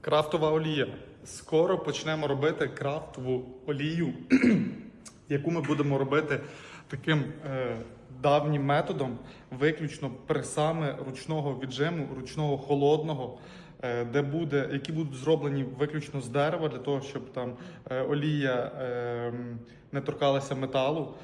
Крафтова олія. Скоро почнемо робити крафтову олію, яку ми будемо робити таким е, давнім методом, виключно пресами ручного віджиму, ручного холодного, е, де буде, які будуть зроблені виключно з дерева, для того, щоб там е, олія е, не торкалася металу.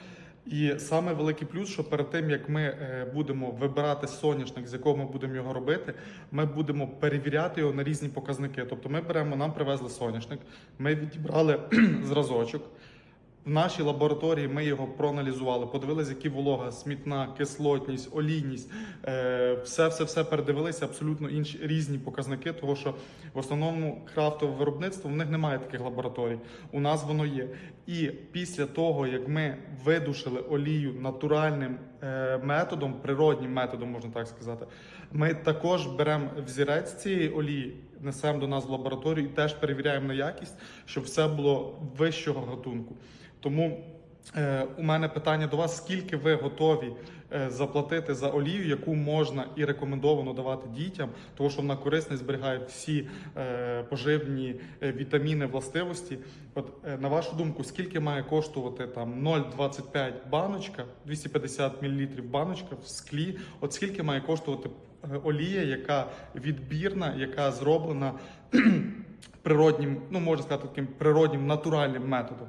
І саме великий плюс, що перед тим як ми е, будемо вибирати соняшник, з якого ми будемо його робити, ми будемо перевіряти його на різні показники. Тобто ми беремо, нам привезли соняшник, ми відібрали зразочок. В нашій лабораторії ми його проаналізували, подивилися, які волога, смітна, кислотність, олійність, е, все, все, все передивилися, абсолютно інші різні показники, тому що в основному крафтове виробництво в них немає таких лабораторій. У нас воно є. І після того, як ми видушили олію натуральним е, методом, природнім методом, можна так сказати, ми також беремо взірець цієї олії, несемо до нас в лабораторію і теж перевіряємо на якість, щоб все було вищого гатунку. Тому е, у мене питання до вас: скільки ви готові е, заплатити за олію, яку можна і рекомендовано давати дітям, тому що вона корисна і зберігає всі е, поживні е, вітаміни, властивості. От е, на вашу думку, скільки має коштувати там 0,25 баночка, 250 мл баночка в склі? От скільки має коштувати е, олія, яка відбірна, яка зроблена природнім, ну можна сказати, таким природнім натуральним методом?